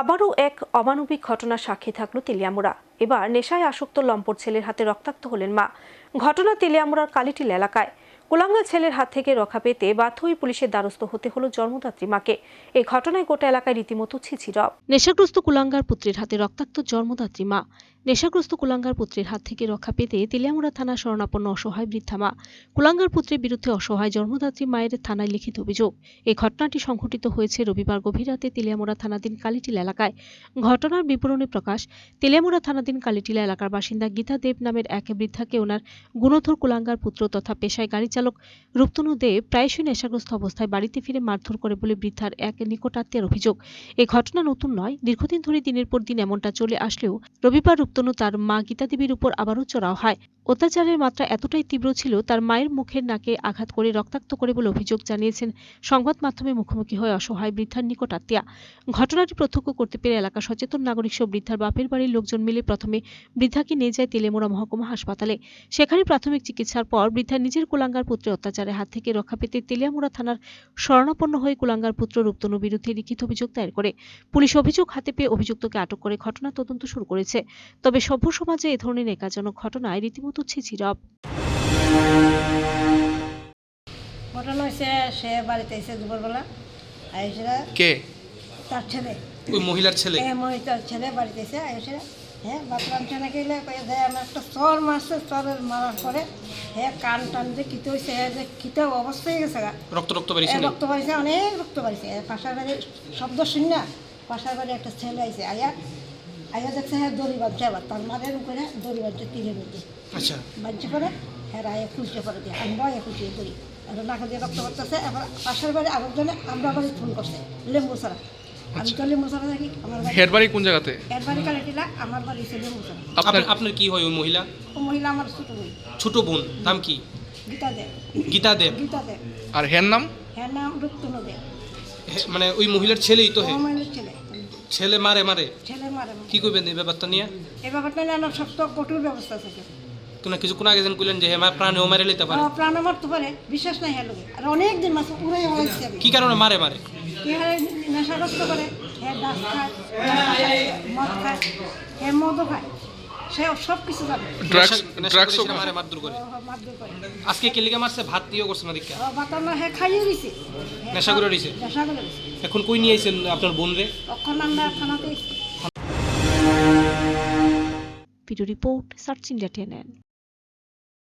আবারও এক অমানবিক ঘটনা সাক্ষী থাকল তেলিয়ামুড়া। এবার নেশায় আসক্ত লম্পট ছেলের হাতে রক্তাক্ত হলেন মা। ঘটনা তেলিয়ামুড়ার কালিটিল এলাকায়। কুলাঙ্গা ছেলের হাত থেকে রক্ষা পেতে বাধ্য হয়ে পুলিশের দ্বারস্থ হতে হলো জন্মদাত্রী মাকে। এই ঘটনায় গোটা এলাকায় রীতিমতো ছিছিরব নেশাগ্রস্ত কুলাঙ্গার পুত্রের হাতে রক্তাক্ত জন্মদাত্রী মা। নেশাগ্রস্ত কুলাঙ্গার পুত্রের হাত থেকে রক্ষা পেতে তেলিয়ামুড়া থানা শরণাপন্ন অসহায় বৃদ্ধা মা। কুলাঙ্গার পুত্রের বিরুদ্ধে অসহায় জন্মদাত্রী মায়ের থানায় লিখিত অভিযোগ। এই ঘটনাটি সংঘটিত হয়েছে রবিবার গভীর রাতে তেলিয়ামুড়া থানাধীন কালিটিলা এলাকায়। ঘটনার বিবরণী প্রকাশ, তেলিয়ামুড়া থানাধীন কালিটিলা এলাকার বাসিন্দা গীতা দেব নামের এক বৃদ্ধাকে ওনার গুণধর কুলাঙ্গার পুত্র তথা পেশায় গাড়ি চালক রূপতনু দে প্রায়শই নেশাগ্রস্ত অবস্থায় বাড়িতে ফিরে মারধর করে বলে বৃদ্ধার এক নিকটাত্মীয়ের অভিযোগ। এ ঘটনা নতুন নয়, দীর্ঘদিন ধরে দিনের পর দিন এমনটা চলে আসলেও রবিবার রূপতনু তার মা গীতা দেবীর উপর আবারও চড়াও হয়। অত্যাচারের মাত্রা এতটাই তীব্র ছিল, তার মায়ের মুখের নাকে আঘাত করে রক্তাক্ত করে বলে অভিযোগ জানিয়েছেন সংবাদ মাধ্যমে মুখোমুখি হয়ে অসহায় বৃদ্ধার নিকট আত্মীয়া। ঘটনাটি প্রত্যক্ষ করতে পেরে এলাকা সচেতন নাগরিক সহ বৃদ্ধার বাপের বাড়ির লোকজন মিলে প্রথমে বৃদ্ধাকে নিয়ে যায় তেলেমোড়া মহকুমা হাসপাতালে। সেখানে প্রাথমিক চিকিৎসার পর বৃদ্ধা নিজের কুলাঙ্গার পুত্রের অত্যাচারের হাত থেকে রক্ষা পেতে তেলিয়ামুড়া থানার শরণাপন্ন হয়ে কুলাঙ্গার পুত্র রূপতনুর বিরুদ্ধে লিখিত অভিযোগ দায়ের করে। পুলিশ অভিযোগ হাতে পেয়ে অভিযুক্তকে আটক করে ঘটনা তদন্ত শুরু করেছে। তবে সভ্য সমাজে এ ধরনের একাজনক ঘটনায় রীতিমতো ছিছিরব ঘটনা হয়েছে সে বাড়িতে এসে দুপুরবেলা আইসে কে? তার ছেলে। ওই মহিলার ছেলে? হ্যাঁ মহিলার ছেলে বাড়িতে এসে আইসে হ্যাঁ গেলে দেয় আমার একটা চর মারছে চরের মারার পরে হ্যাঁ কান টান যে কিতে হয়েছে হ্যাঁ যে কিতে অবস্থা হয়ে গেছে রক্ত রক্ত এ রক্ত বাড়িছে অনেক রক্ত বাড়িছে পাশার বাড়ি শব্দ শুনি না পাশার বাড়ি একটা ছেলে আইছে আয়া আয়া দেখছে হ্যাঁ দড়ি বাঁধছে আবার। তার মাদের উপরে দড়ি বাঁধছে তীরের মধ্যে। আচ্ছা। বাঞ্চে করে হ্যাঁ আয়া খুঁজতে করে দিয়ে। আমরা আয়া খুঁজিয়ে করি আর নাকে দিয়ে রক্ত করতেছে এবার পাশের বাড়ি আরেকজনে আমরা বাড়ি ফোন করছে লেম্বু ছাড়া। আমি তো লেম্বু ছাড়া থাকি আমার হেড বাড়ি কোন জায়গাতে? এর বাড়ি কালেটিলা আমার বাড়ি হচ্ছে লেম্বু ছাড়া। আপনার কি হয় ওই মহিলা? ও মহিলা আমার ছোট বই ছোট বোন নাম কি? গীতা দে গীতা দেব। গীতা দে আর হের নাম? হ্যাঁ নাম রুক্তনু দে হে- মানে ওই মহিলার ছেলেই তো হে। ও মহিলার ছেলে মারে মারে? ছেলে মারে কি করবেন এই ব্যাপারটা নিয়ে? এই ব্যাপারটা নিয়ে আমার শক্ত কঠোর ব্যবস্থা থাকে কোনো কিছুক্ষণ আগে যেন কইলেন যে হে মা ও মারে লইতে পারে। ও প্রাণ মারতে পারে বিশ্বাস নাই হ্যাঁ লোকে। আর অনেক দিন মাছ উড়াই হয়েছে। কি কারণে মারে মারে? কি হয় নেশাগ্রস্ত করে হ্যাঁ দাস খায় মদ খায় হ্যাঁ মদও খায়। সে সব কিছু জানে। ড্রাগস নেশা- নেশা ড্রাগস মারে মারধর করে। মারধর করে। আজকে কে লিগে মারছে? ভাত দিয়েও করছে না বাতানো হ্যাঁ খাইয়ে দিছে। হ্যাঁ, নেশা করে দিছে? নেশা করে দিছে। এখন কই নিয়ে আইছেন আপনার বোন রে? তখন আমরা থানাতে ভিডিও রিপোর্ট সার্চ ইন্ডিয়া টেনেন